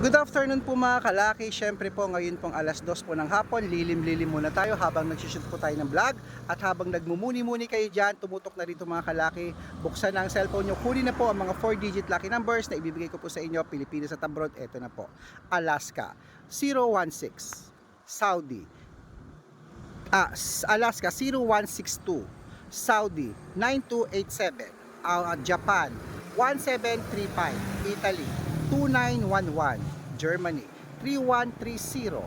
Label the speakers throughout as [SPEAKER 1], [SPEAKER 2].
[SPEAKER 1] Good afternoon po mga kalaki. Siyempre po ngayon pong alas dos po ng hapon, lilim-lilim muna tayo habang nagsushoot po tayo ng vlog. At habang nagmumuni-muni kayo dyan, tumutok na rito mga kalaki, buksan na ang cellphone nyo, kunin na po ang mga 4-digit lucky numbers na ibibigay ko po sa inyo, Pilipinas at abroad, eto na po. Alaska, 016, Saudi, ah, Alaska 0162, Saudi 9287, ah, Japan 1735, Italy 2911, Germany. 3130,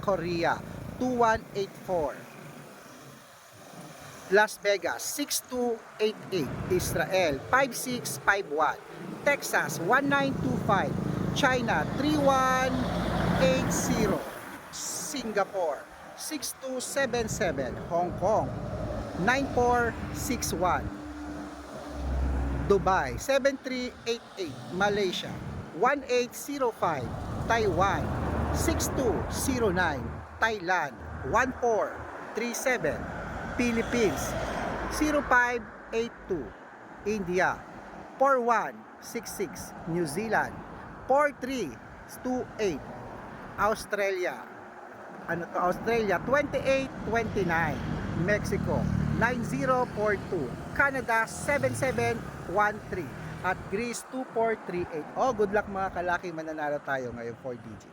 [SPEAKER 1] Korea. 2184, Las Vegas. 6288, Israel. 5651, Texas. 1925, China. 3180, Singapore. 6277, Hong Kong. 9461, Dubai. 7388, Malaysia 1805, Taiwan. 6209, Thailand. 1437, Philippines. 0582, India. 4166, New Zealand. 4328, Australia. Ano to? Australia 2829 Mexico 9042 Canada 7713 at Greece 2438 oh good luck mga kalaki. Mananalo tayo ngayon 4 digit